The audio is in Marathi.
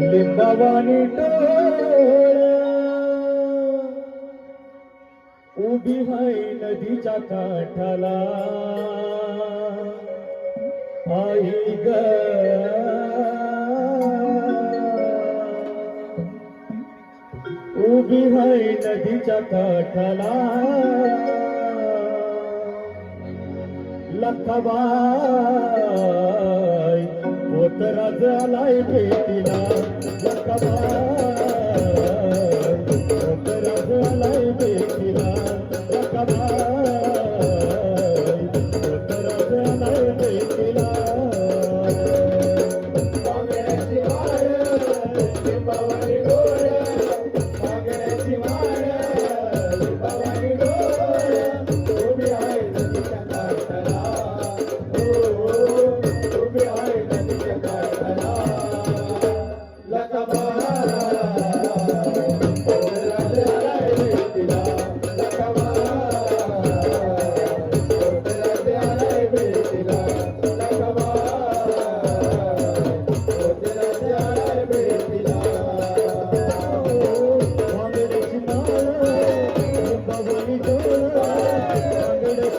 लिंबावानी उभी हाय नदीच्या काठाला. आई ग. उभी हाय नदीच्या काठाला. लखबाई होत राजालाय भेटी ಕೇಳಿದ